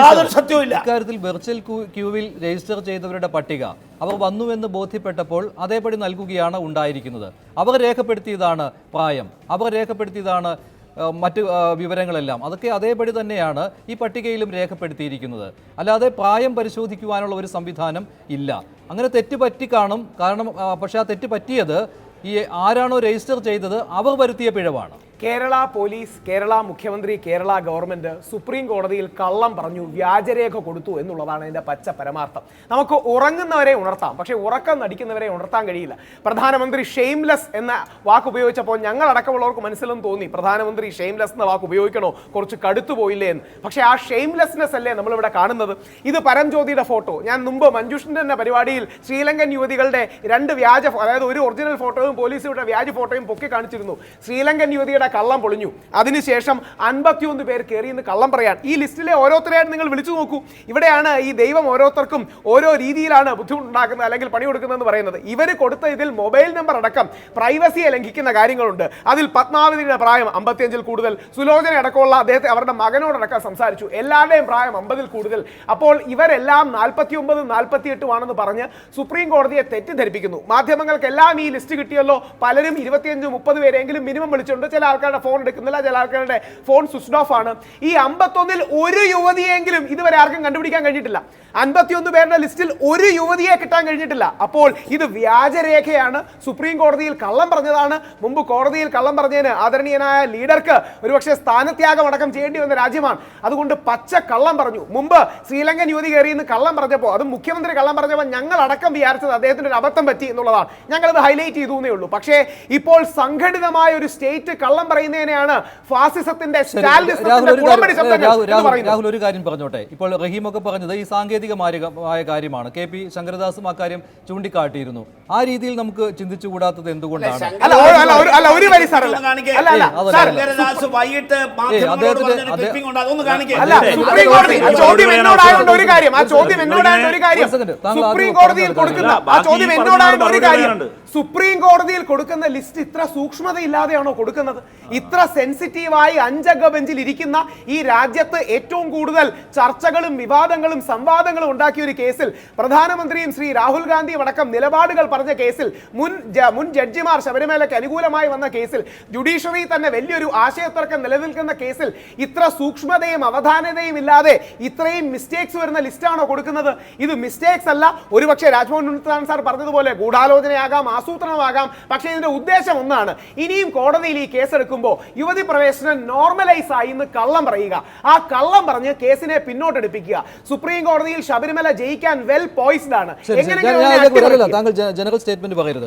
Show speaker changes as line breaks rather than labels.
യാതൊരു
ഇക്കാര്യത്തിൽ വെർച്വൽ ക്യൂവിൽ രജിസ്റ്റർ ചെയ്തവരുടെ പട്ടിക. അവർ വന്നുവെന്ന് ബോധ്യപ്പെട്ടപ്പോൾ അതേപടി നൽകുകയാണ് ഉണ്ടായിരിക്കുന്നത്. അവർ രേഖപ്പെടുത്തിയതാണ് പ്രായം. അവർ രേഖപ്പെടുത്തിയതാണ് മറ്റ് വിവരങ്ങളെല്ലാം. അതൊക്കെ അതേപടി തന്നെയാണ് ഈ പട്ടികയിലും രേഖപ്പെടുത്തിയിരിക്കുന്നത്. അല്ലാതെ പ്രായം പരിശോധിക്കുവാനുള്ള ഒരു സംവിധാനം ഇല്ല. അങ്ങനെ തെറ്റ് പറ്റി കാണും. കാരണം പക്ഷേ ആ തെറ്റ് പറ്റിയത് ഈ ആരാണോ രജിസ്റ്റർ ചെയ്തത് അവർ വരുത്തിയ പിഴവാണ്.
കേരള പോലീസ് കേരള മുഖ്യമന്ത്രി കേരള ഗവൺമെന്റ് സുപ്രീം കോടതിയിൽ കള്ളം പറഞ്ഞു വ്യാജരേഖ കൊടുത്തു എന്നുള്ളതാണ് ഇതിന്റെ പച്ച പരമാർത്ഥം. നമുക്ക് ഉറങ്ങുന്നവരെ ഉണർത്താം പക്ഷേ ഉറക്കം നടിക്കുന്നവരെ ഉണർത്താൻ കഴിയില്ല. പ്രധാനമന്ത്രി ഷെയിംലെസ് എന്ന വാക്ക് ഉപയോഗിച്ചപ്പോൾ ഞങ്ങൾ അടക്കമുള്ളവർക്ക് മനസ്സിലും തോന്നി പ്രധാനമന്ത്രി ഷെയിംലെസ് എന്ന വാക്ക് ഉപയോഗിക്കണോ? കുറച്ച് കടുത്തു പോയില്ലേ എന്ന്. പക്ഷേ ആ ഷെയിംലെസ്നെസ് അല്ലേ നമ്മളിവിടെ കാണുന്നത്? ഇത് പരംജ്യോതിയുടെ ഫോട്ടോ. ഞാൻ മുമ്പ് മഞ്ജുഷിന്റെ തന്നെ പരിപാടിയിൽ ശ്രീലങ്കൻ യുവതികളുടെ രണ്ട് വ്യാജ അതായത് ഒരു ഒറിജിനൽ ഫോട്ടോയും പോലീസുകളുടെ വ്യാജ ഫോട്ടോയും പൊക്കി കാണിച്ചിരുന്നു. ശ്രീലങ്കൻ യുവതിയുടെ കള്ളം പൊളിഞ്ഞു. അതിനുശേഷം അൻപത്തിയൊന്ന് പേർ കയറിയെന്ന് കള്ളം പറയാൻ. ഈ ലിസ്റ്റിലെ ഓരോരുത്തരെയായിട്ട് നിങ്ങൾ വിളിച്ചു നോക്കൂ. ഇവിടെയാണ് ഈ ദൈവം ഓരോരുത്തർക്കും ഓരോ രീതിയിലാണ് ബുദ്ധിമുട്ടുണ്ടാക്കുന്നത് അല്ലെങ്കിൽ പണി കൊടുക്കുന്നതെന്ന് പറയുന്നത്. ഇവർ കൊടുത്ത ഇതിൽ മൊബൈൽ നമ്പർ അടക്കം പ്രൈവസിയെ ലംഘിക്കുന്ന കാര്യങ്ങളുണ്ട്. അതിൽ പത്മാവതിയുടെ പ്രായം അമ്പത്തിയഞ്ചിൽ കൂടുതൽ സുലോചന അടക്കമുള്ള അദ്ദേഹത്തെ അവരുടെ മകനോടടക്കം സംസാരിച്ചു. എല്ലാവരുടെയും പ്രായം അമ്പതിൽ കൂടുതൽ. അപ്പോൾ ഇവരെല്ലാം നാൽപ്പത്തി ഒമ്പതും നാൽപ്പത്തിയെട്ടുമാണെന്ന് പറഞ്ഞ് സുപ്രീം കോടതിയെ തെറ്റിദ്ധരിപ്പിക്കുന്നു. മാധ്യമങ്ങൾക്കെല്ലാം ഈ ലിസ്റ്റ് കിട്ടിയല്ലോ. പലരും ഇരുപത്തിയഞ്ച് മുപ്പത് പേരെങ്കിലും മിനിമം വിളിച്ചിട്ടുണ്ട്. ചില ആൾക്കാരുടെ ഫോൺ എടുക്കുന്നില്ല ചില ആൾക്കാരുടെ ഫോൺ സ്വിച്ച് ഓഫ് ആണ്. ഈ അമ്പത്തൊന്നിൽ ഒരു യുവതിയെങ്കിലും ഇതുവരെ ആർക്കും കണ്ടുപിടിക്കാൻ കഴിഞ്ഞിട്ടില്ല. അൻപത്തിയൊന്ന് പേരുടെ ലിസ്റ്റിൽ ഒരു യുവതിയെ കിട്ടാൻ കഴിഞ്ഞിട്ടില്ല. അപ്പോൾ ഇത് വ്യാജരേഖയാണ്. സുപ്രീം കോടതിയിൽ കള്ളം പറഞ്ഞതാണ്. മുമ്പ് കോടതിയിൽ കള്ളം പറഞ്ഞതിന് ആദരണീയനായ ലീഡർക്ക് ഒരുപക്ഷെ സ്ഥാനത്യാഗം അടക്കം ചെയ്യേണ്ടി വന്ന രാജ്യമാണ്. അതുകൊണ്ട് പച്ച കള്ളം പറഞ്ഞു. മുമ്പ് ശ്രീലങ്കൻ യുവതി കയറിയെന്ന് കള്ളം പറഞ്ഞപ്പോൾ അത് മുഖ്യമന്ത്രി കള്ളം പറഞ്ഞപ്പോൾ ഞങ്ങൾ അടക്കം വിചാരിച്ചത് അദ്ദേഹത്തിന് ഒരു അബദ്ധം പറ്റി എന്നുള്ളതാണ്. ഞങ്ങളത് ഹൈലൈറ്റ് ചെയ്തു എന്നേ ഉള്ളൂ. പക്ഷേ ഇപ്പോൾ സംഘടിതമായ ഒരു സ്റ്റേറ്റ് കള്ളം പറയുന്നതിനെയാണ് ഫാസിസത്തിന്റെ സ്റ്റാലിനിസത്തിന്റെ
രാഹുൽ ഒരു കാര്യം
എന്ന്
രാഹുൽ രാഹുൽ ഒരു കാര്യം പറഞ്ഞോട്ടെ. ഇപ്പോൾ റഹീമൊക്കെ പറഞ്ഞത് ഈ സാങ്കേതികമായ കാര്യമാണ്. കെ പി ശങ്കരദാസും അക്കാര്യം ചൂണ്ടിക്കാട്ടിയിരുന്നു. ആ രീതിയിൽ നമുക്ക് ചിന്തിച്ചുകൂടാത്തത് എന്തുകൊണ്ടാണ്?
അല്ല, ഒരു- അല്ല, അല്ല, ഒരു വരി സാർ അല്ല. അല്ല, അല്ല,
അതല്ല,
സാർ,
അതല്ല.
ശങ്കരദാസ് വൈകിട്ട് മാധ്യമങ്ങളോട്
അദ്ദേഹത്തിന്
പറഞ്ഞൊരു
അദ്ദേഹം-
ഉണ്ട്. അതൊന്ന് കാണിക്കേ.
അല്ല സുപ്രീം കോടതി ആ ചോദ്യം എന്നോടായതുകൊണ്ട് ഒരു കാര്യം ആ ചോദ്യം എന്നോടായതുകൊണ്ട് ഒരു കാര്യം.
താങ്കൾ
സുപ്രീം കോടതിയിൽ കൊടുക്കുന്ന ആ ചോദ്യം എന്നോടായ ഒരു കാര്യം. സുപ്രീം കോടതിയിൽ കൊടുക്കുന്ന ലിസ്റ്റ് ഇത്ര സൂക്ഷ്മതയില്ലാതെയാണോ കൊടുക്കുന്നത്? ഇത്ര സെൻസിറ്റീവായി അഞ്ചംഗ ബെഞ്ചിൽ ഇരിക്കുന്ന ഈ രാജ്യത്ത് ഏറ്റവും കൂടുതൽ ചർച്ചകളും വിവാദങ്ങളും സംവാദങ്ങളും ഉണ്ടാക്കിയ ഒരു കേസിൽ പ്രധാനമന്ത്രിയും ശ്രീ രാഹുൽ ഗാന്ധിയും അടക്കം നിലപാടുകൾ പറഞ്ഞ കേസിൽ മുൻ മുൻ ജഡ്ജിമാർ ശബരിമലയ്ക്ക് അനുകൂലമായി വന്ന കേസിൽ ജുഡീഷ്യറി തന്നെ വലിയൊരു ആശയത്തർക്കം നിലനിൽക്കുന്ന കേസിൽ ഇത്ര സൂക്ഷ്മതയും അവധാനതയും ഇല്ലാതെ ഇത്രയും മിസ്റ്റേക്സ് വരുന്ന ലിസ്റ്റാണോ കൊടുക്കുന്നത്? ഇത് മിസ്റ്റേക്സ് അല്ല. ഒരുപക്ഷെ രാജ്മോഹൻ ഉണ്ണിത്താൻ സാർ പറഞ്ഞതുപോലെ ഗൂഢാലോചനയാകാം ആസൂത്രണമാകാം. പക്ഷേ ഇതിന്റെ ഉദ്ദേശം ഒന്നാണ്. ഇനിയും കോടതിയിൽ ഈ കേസെടുക്കുമ്പോൾ യുവതി പ്രവേശനം നോർമലൈസ് ആയി എന്ന് കള്ളം പറയുക. ആ കള്ളം പറഞ്ഞ് കേസിനെ പിന്നോട്ടെടുപ്പിക്കുക. സുപ്രീം കോടതിയിൽ ശബരിമല ജയിക്കാൻ വെൽ പോയിസ്ഡ് ആണ്. എങ്ങനെയെങ്കിലും.
താങ്കൾ ജനറൽ സ്റ്റേറ്റ്മെന്റ് പറയരുത്.